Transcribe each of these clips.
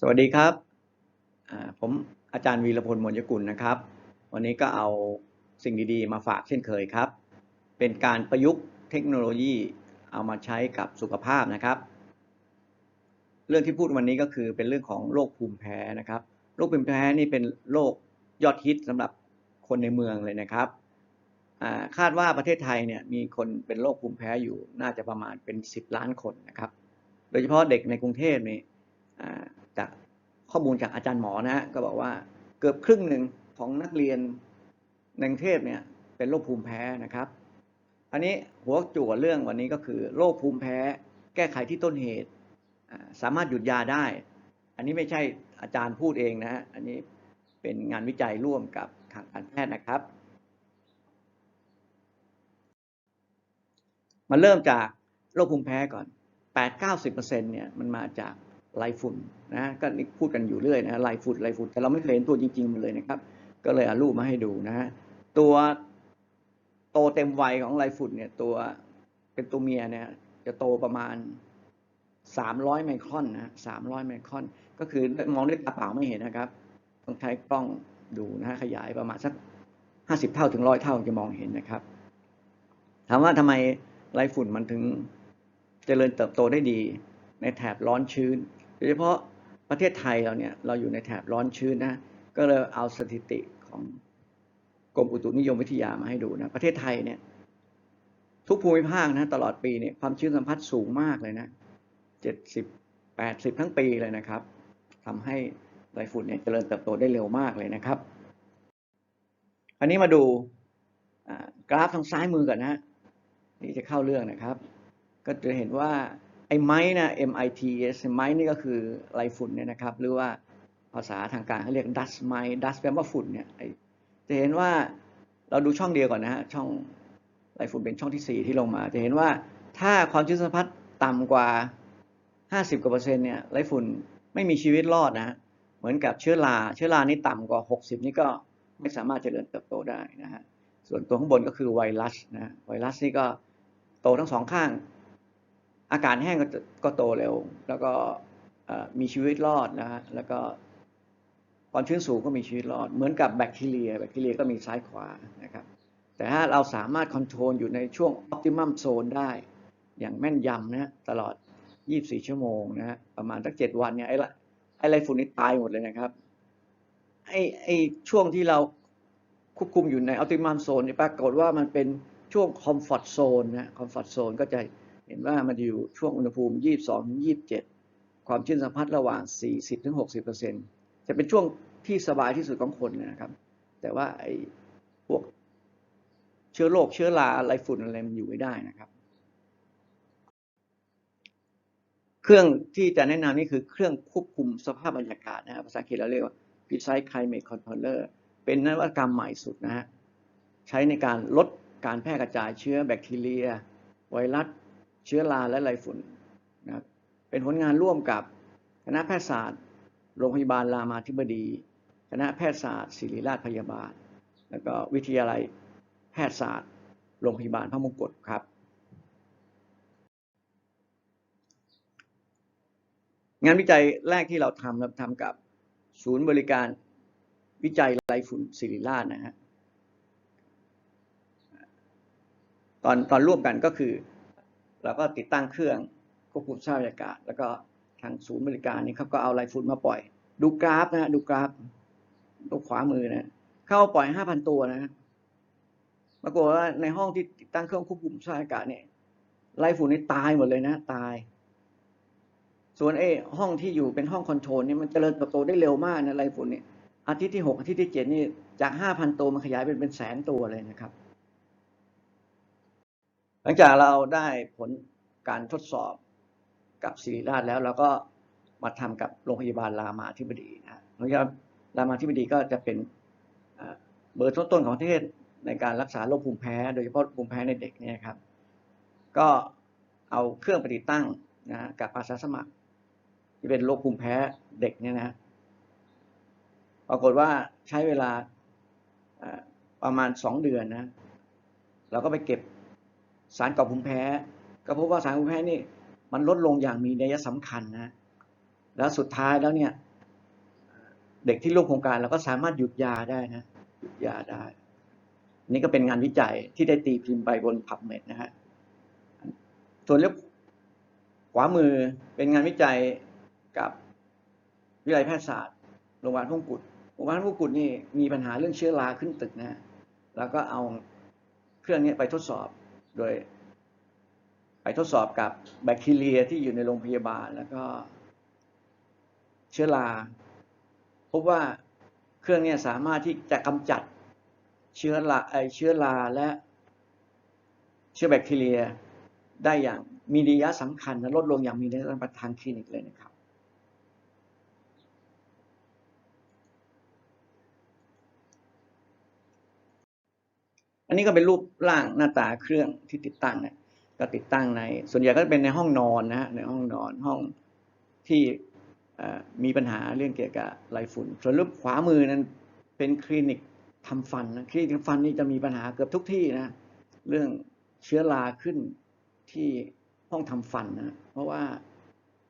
สวัสดีครับ ผมอาจารย์วีรพลมนยกุลนะครับ วันนี้ก็เอาสิ่งดีๆ มาฝากเช่นเคยครับ เป็นการประยุกต์เทคโนโลยีเอามาใช้กับสุขภาพนะครับ เรื่องที่พูดวันนี้ก็คือเป็นเรื่องของโรคภูมิแพ้นะครับ โรคภูมิแพ้นี่เป็นโรคยอดฮิตสำหรับคนในเมืองเลยนะครับ คาดว่าประเทศไทยเนี่ยมีคนเป็นโรคภูมิแพ้อยู่น่าจะประมาณเป็น 10 ล้านคนนะครับ โดยเฉพาะเด็กในกรุงเทพนี่ จากข้อมูลจากอาจารย์หมอนะฮะก็บอกว่าเกือบครึ่งหนึ่งของนักเรียนในกรุงเทพเนี่ยเป็นโรคภูมิแพ้นะครับ อันนี้หัวจั่วเรื่องวันนี้ก็คือโรคภูมิแพ้ แก้ไขที่ต้นเหตุ สามารถหยุดยาได้ อันนี้ไม่ใช่อาจารย์พูดเองนะฮะอันนี้เป็นงานวิจัยร่วมกับทางการแพทย์นะครับ มาเริ่มจากโรคภูมิแพ้ก่อน 8-90%เนี่ยมันมาจาก ไรฝุ่นนะก็นี่พูดกันอยู่เรื่อยนะไรฝุ่นไรฝุ่นแต่เราไม่เคยเห็นตัวจริงๆมันเลยนะครับ ก็เลยเอารูปมาให้ดูนะฮะตัวโตเต็มวัยของไรฝุ่นเนี่ยตัวเป็นตัวเมียเนี่ยจะโตประมาณ 300 ไมครอนนะ300 ไมครอน ก็คือมองด้วยตาเปล่าไม่เห็นนะครับต้องใช้กล้องดูนะฮะขยายประมาณสัก 50 เท่าถึงร้อยเท่าจะมองเห็นนะครับถามว่าทำไมไรฝุ่นมันถึงเจริญเติบโตได้ดีในแถบร้อนชื้น โดยเฉพาะประเทศไทยเราเนี่ยเราอยู่ในแถบร้อนชื้นนะก็เลยเอาสถิติของกรมอุตุนิยมวิทยามาให้ดูนะประเทศไทยเนี่ยทุกภูมิภาคนะตลอดปีเนี่ยความชื้นสัมผัสสูงมากเลยนะเจ็ดสิบแปดสิบทั้งปีเลยนะครับทำให้ไรฝุ่นเนี่ยเจริญเติบโตได้เร็วมากเลยนะครับ อันนี้มาดูกราฟทางซ้ายมือก่อนนะนี่จะเข้าเรื่องนะครับ ก็จะเห็นว่า อ้ไม้นะ MITS ไม้นี่ก็คือไรฝุ่นเนี่ยนะครับหรือว่าภาษาทางการเขาเรียก dust mite dust แปลว่าฝุ่นเนี่ยจะเห็นว่าเราดูช่องเดียวก่อนนะฮะช่องไรฝุ่นเป็นช่องที่สี่ที่ลงมา จะเห็นว่าถ้าความชื้นสัมผัสต่ำกว่า 50กว่าเปอร์เซ็นต์เนี่ยไรฝุ่นไม่มีชีวิตรอดนะฮะเหมือนกับเชื้อราเชื้อรานี่ต่ำกว่า 60 นี่ก็ไม่สามารถเจริญเติบโตได้นะฮะส่วนตัวข้างบนก็คือไวรัสนะไวรัสนี่ก็โตทั้งสองข้าง อากาศแห้งก็ก็โตเร็ว แล้วก็มีชีวิตรอดนะฮะแล้วก็ความชื้นสูงก็มีชีวิตรอด เหมือนกับแบคทีเรีย แบคทีเรียก็มีซ้ายขวานะครับ แต่ถ้าเราสามารถคอนโทรลอยู่ในช่วงออ t ติมัมโซนได้ อย่างแม่นยำนะตลอด 24 ชั่วโมงนะฮะประมาณสักเจ็ดวันเนี่ยไอ้ละไอ้ไรฝุ่นนี่ตายหมดเลยนะครับไอ้ไอ้ช่วงที่เราควบคุมอยู่ในอัลติมัมโซนนี่ปรากฏว่ามันเป็นช่วงคอมฟอร์ตโซนนะคอมฟอร์ตโซนก็จะ เห็นว่ามันอยู่ช่วงอุณหภูมิ 22ถึง27 ความชื้นสัมผัสระหว่าง 40ถึง60เปอร์เซ็นจะเป็นช่วงที่สบายที่สุดของคนนะครับ แต่ว่าไอ้พวกเชื้อโรคเชื้อราอะไรฝุ่นอะไรมันอยู่ไม่ได้นะครับ เครื่องที่จะแนะนำนี่คือเครื่องควบคุมสภาพบรรยากาศนะครับภาษาอังกฤษเราเรียกว่า Precise Climate Controller เป็นนวัตกรรมใหม่สุดนะฮะใช้ในการลดการแพร่กระจายเชื้อแบคทีเรีย ไวรัส เชื้อราและไรฝุ่นนะครับเป็นผลงานร่วมกับคณะแพทยศาสตร์ โรงพยาบาลรามาธิบดี คณะแพทยศาสตร์ ศิริราชพยาบาล แล้วก็วิทยาลัยแพทยศาสตร์ โรงพยาบาลพระมงกุฎครับ งานวิจัยแรกที่เราทำเราทำกับศูนย์บริการวิจัยไรฝุ่นศิริราชนะฮะตอนตอนร่วมกันก็คือ เราก็ติดตั้งเครื่องควบคุมสภาพบรรยากาศ แล้วก็ทางศูนย์บริการนี่ครับก็เอาไรฝุ่นมาปล่อย ดูกราฟนะฮะดูกราฟตรงขวามือนะเข้าปล่อยห้าพันตัวนะฮะปรากฏว่าในห้องที่ติดตั้งเครื่องควบคุมสภาพบรรยากาศเนี่ยไรฝุ่นนี่ตายหมดเลยนะตาย ส่วนไอ้ห้องที่อยู่เป็นห้องคอนโทรลนี่มันเจริญเติบโตได้เร็วมากนะไรฝุ่นเนี่ยอาทิตย์ที่หกอาทิตย์ที่เจ็ดนี่จากห้าพันตัวมันขยายเป็นเป็นแสนตัวเลยนะครับ หลังจากเราได้ผลการทดสอบกับศิริราชแล้วเราก็มาทำกับโรงพยาบาลรามาธิบดีนะโรงพยาบาลรามาธิบดีก็จะเป็นเบอร์ต้นๆของประเทศในการรักษาโรคภูมิแพ้ โดยเฉพาะภูมิแพ้ในเด็กเนี่ยครับ ก็เอาเครื่องปฏิตั้งนะกับอาสาสมัคร ที่เป็นโรคภูมิแพ้เด็กเนี่ยนะปรากฏว่าใช้เวลาประมาณสองเดือนนะ เราก็ไปเก็บ สารก่อภูมิแพ้ ก็พบว่าสารภูมิแพ้นี่มันลดลงอย่างมีนัยสำคัญนะแล้วสุดท้ายแล้วเนี่ยเด็กที่ร่วมโครงการเราก็สามารถหยุดยาได้นะหยุดยาได้ นี่ก็เป็นงานวิจัยที่ได้ตีพิมพ์ไปบนพับเม็ดนะฮะส่วนเรื่องขวามือเป็นงานวิจัยกับวิทยาลัยแพทยศาสตร์โรงพยาบาลพงกุฎโรงพยาบาลพงกุฎนี่มีปัญหาเรื่องเชื้อราขึ้นตึกนะฮะแล้วก็เอาเครื่องนี้ไปทดสอบ โดย ไปทดสอบกับแบคทีเรียที่อยู่ในโรงพยาบาลแล้วก็ เชื้อราพบว่าเครื่องนี้สามารถที่จะกำจัดเชื้อราไอเชื้อราและเชื้อแบคทีเรียได้อย่างมีนัยะสำคัญและลดลงอย่างมีนัยสำคัญทางคลินิกเลยนะครับ นนี้ก็เป็นรูปร่างหน้าตาเครื่องที่ติดตั้งเนะก็ติดตั้งใน ส่วนใหญ่ก็จะเป็นในห้องนอนนะฮะในห้องนอนห้องที่มีปัญหาเรื่องเกี่ยวกับไรฝุ่น ส่วนรูปขวามือนั้นเป็นคลินิกทำฟันนะคลินิกทำฟันนี่จะมีปัญหาเกือบทุกที่นะเรื่องเชื้อราขึ้นที่ห้องทำฟันนะเพราะว่า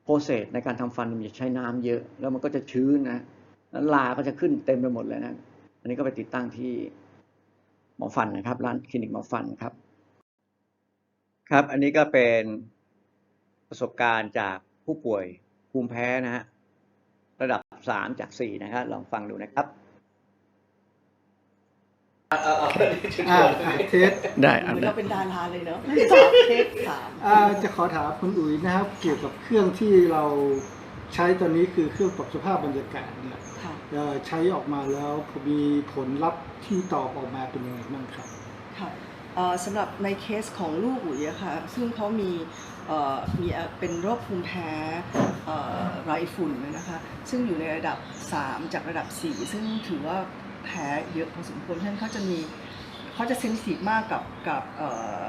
โปรเซสในการทำฟันมันจะใช้น้ำเยอะ แล้วมันก็จะชื้นนะแล้วลาก็จะขึ้นเต็มไปหมดเลยนะอันนี้ก็ไปติดตั้งที่ หมอฟันนะครับ ร้านคลินิกหมอฟันครับ ครับ อันนี้ก็เป็นประสบการณ์จากผู้ป่วยภูมิแพ้นะฮะระดับสามจากสี่นะครับลองฟังดูนะครับอ่าเทสได้เหอันนี้เราเป็นดาราเลยเนาะสามเทปสามอ่าจะขอถามคุณอุ๋ยนะครับ เกี่ยวกับเครื่องที่เรา ใช้ตอนนี้คือเครื่องปรับสภาพบรรยากาศเนี่ยค่ะเอ่อใช้ออกมาแล้วมีผลลัพธ์ที่ตอบออกมาเป็นยังไงบ้างครับ ค่ะเอ่อสำหรับในเคสของลูกอุ๋ยอะค่ะ ซึ่งเขามีเอ่อมีเอ่อเป็นโรคภูมิแพ้เอ่อไรฝุ่นนะคะ ซึ่งอยู่ในระดับ 3 จากระดับ 4 ซึ่งถือว่าแพ้เยอะพอสมควร เพราะฉะนั้นเขาจะมีเขาจะเซนซิทีฟมากกับกับเอ่อ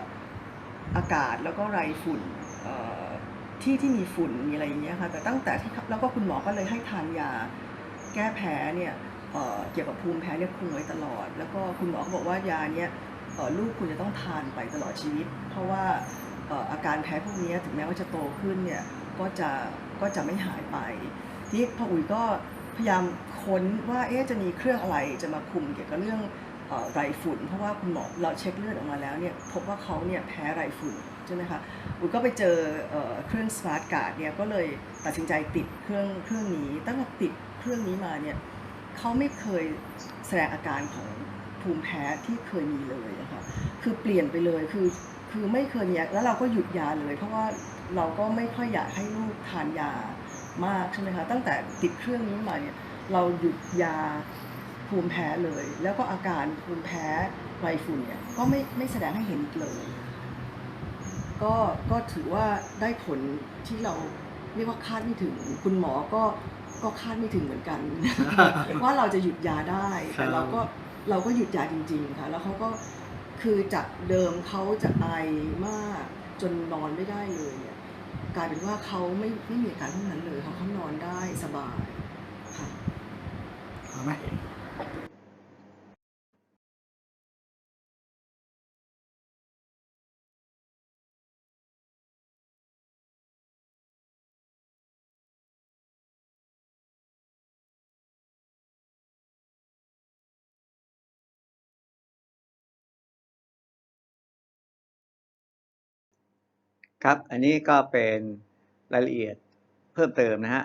อากาศแล้วก็ไรฝุ่นเอ่อ ที่ที่มีฝุ่นมีอะไรอย่างเงี้ยค่ะแต่ตั้งแต่ที่แล้วก็คุณหมอก็เลยให้ทานยาแก้แพ้เนี่ยเเกี่ยวกับภูมิแพ้เนี่ยคุมไว้ตลอด แล้วก็คุณหมอก็บอกว่ายาเนี่ยลูกคุณจะต้องทานไปตลอดชีวิต เพราะว่าออาการแพ้พวกนี้ถึงแม้ว่าจะโตขึ้นเนี่ยก็จะก็จะไม่หายไปทีนี้พออุ๋ยก็พยายามค้นว่าเอ๊ะจะมีเครื่องอะไรจะมาคุมเกี่ยวกับเรื่อง ไรฝุ่น เพราะว่าคุณหมอเราเช็คเลือดออกมาแล้วเนี่ยพบว่าเขาเนี่ยแพ้ไรฝุ่นใช่ไหมคะอุ๋ยก็ไปเจอเออเครื่องสมาร์ทการ์ดเนี่ยก็เลยตัดสินใจติดเครื่องเครื่องนี้ ตั้งแต่ติดเครื่องนี้มาเนี่ยเขาไม่เคยแสดงอาการของภูมิแพ้ที่เคยมีเลยอะคะคือเปลี่ยนไปเลยคือคือไม่เคยมีแล้วเราก็หยุดยาเลย เพราะว่าเราก็ไม่ค่อยอยากให้ลูกทานยามากใช่ไหมคะตั้งแต่ติดเครื่องนี้มาเนี่ยเราหยุดยา ภูมิแพ้เลย แล้วก็อาการภูมิแพ้ไรฝุ่นเนี่ยก็ไม่ไม่แสดงให้เห็นเลย ก็ก็ถือว่าได้ผลที่เราเรียกว่าคาดไม่ถึง คุณหมอก็ก็คาดไม่ถึงเหมือนกัน ว่าเราจะหยุดยาได้ แต่เราก็เราก็หยุดยาจริง ๆ ค่ะ แล้วเขาก็คือจากเดิมเขาจะไอมากจนนอนไม่ได้เลยเนี่ยกลายเป็นว่าเขาไม่ไม่มีอาการพวกนั้นเลยค่ะเขานอนได้สบายค่ะเอาไหม ครับ อันนี้ก็เป็นรายละเอียดเพิ่มเติมนะฮะ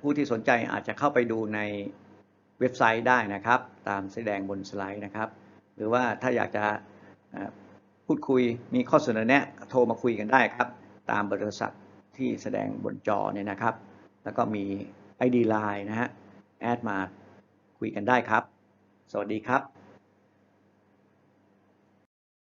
ผู้ที่สนใจอาจจะเข้าไปดูในเว็บไซต์ได้นะครับ ตามแสดงบนสไลด์นะครับ หรือว่าถ้าอยากจะพูดคุยมีข้อเสนอแนะโทรมาคุยกันได้ครับ ตามเบอร์โทรศัพท์ที่แสดงบนจอเนี่ยนะครับ แล้วก็มี ID Line นะฮะแอดมาคุยกันได้ครับ สวัสดีครับ